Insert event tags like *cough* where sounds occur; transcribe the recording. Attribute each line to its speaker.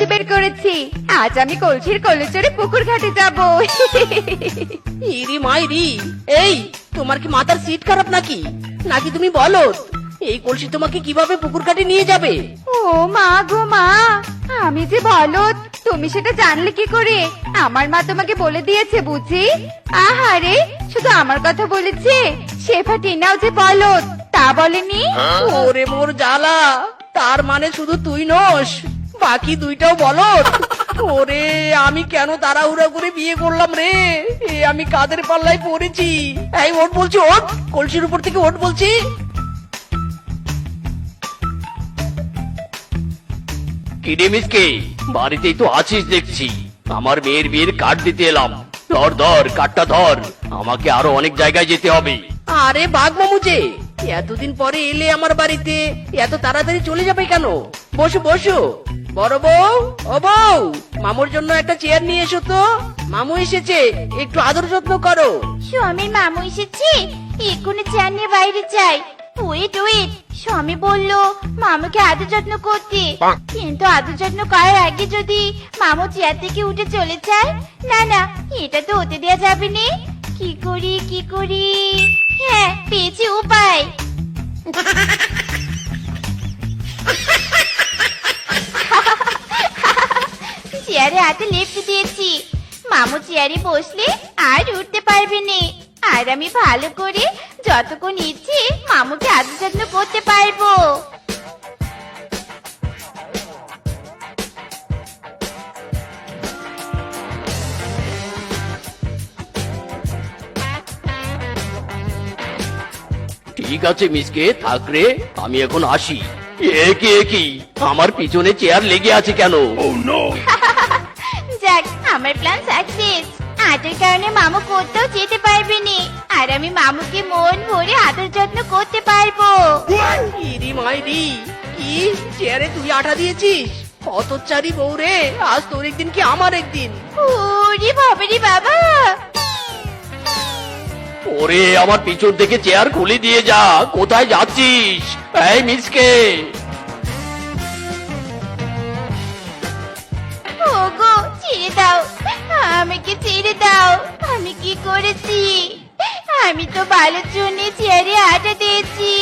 Speaker 1: বুদ্ধি বের করেছি। আজ আমি কলসির কলে চড়ে পুকুর ঘাটে যাব।
Speaker 2: ইরি মাইরি এই তোমার কি মাথার সিট খারাপ নাকি? নাকি তুমি বলো এই কলসি তোমাকে কীভাবে পুকুর কাটে নিয়ে যাবে?
Speaker 1: ও মা গো মা আমি যে বলদ তুমি সেটা জানলে কি করে? আমার মা তোমাকে বলে দিয়েছে বুঝি? আহারে শুধু আমার কথা বলেছে? শেফা টিনাও যে বলদ তা বলেনি?
Speaker 2: ওরে মোর জ্বালা তার মানে শুধু তুই নস। বাকি দুইটাও বলো। ওরে আমি কেন তাড়াহুড়া করে বিয়ে করলাম রে? এ আমি কাদের পাল্লায় পড়েছি? এই ওট বলছি ওট কলসির উপর থেকে ওট বলছি।
Speaker 3: কিরে মিসকে বাড়িতেই তো আছিস দেখছি। আমার মেয়ের বিয়ের কার্ড দিতে এলাম। ধর ধর কার্ডটা ধর। আমাকে আরও অনেক জায়গায় যেতে হবে।
Speaker 2: আরে বাঘ মামু যে এতদিন পরে এলে আমার বাড়িতে এত তাড়াতাড়ি চলে যাবে কেন? বসো বসো। বড় বউ? ও বউ মামুর জন্য একটা চেয়ার নিয়ে এসো তো। মামু এসেছে একটু আদর যত্ন করো।
Speaker 1: স্বামীর মামু এসেছে এক্ষুনি চেয়ার নিয়ে বাইরে যাই। ওয়েট ওয়েট স্বামী বলল মামুকে আদর যত্ন করতে। কিন্তু আদর যত্ন করার আগে যদি মামু চেয়ার থেকে উঠে চলে যায় না না এটা তো হতে দেওয়া যাবে না। কি করি কি করি? হ্যাঁ পেয়েছি উপায়। *laughs* হাতে লেপটে দিয়েছি। মামু চেয়ারে বসলে আর উঠতে পারবে না। আর আমি ভালো করে যতক্ষণ ইচ্ছে মামুকে আদর যত্ন করতে পারব।
Speaker 3: ঠিক আছে মিসকে থাক রে আমি এখন আসি। একি একি আমার পিছনে চেয়ার লেগে আছে কেন? *laughs*
Speaker 1: যাক আমার প্ল্যান সাকসেস আটের কারণে মামু কোথাও যেতে পারবে না। আর আমি মামুকে মন ভরে আদর যত্ন করতে পারব।
Speaker 2: ইরি মাইরি কি চেয়ারে তুই আঠা দিয়েছিস? হতচারি বউ রে আজ তোর একদিন কি আমার একদিন?
Speaker 1: ওরে বাবারে বাবা।
Speaker 3: ওরে আমার পিছন থেকে চেয়ার খুলে দিয়ে যা কোথায় যাচ্ছিস? এই মিসকে।
Speaker 1: কি করেছি। আমি তো ভালোর জন্য চেয়ারে আটা দিয়েছি।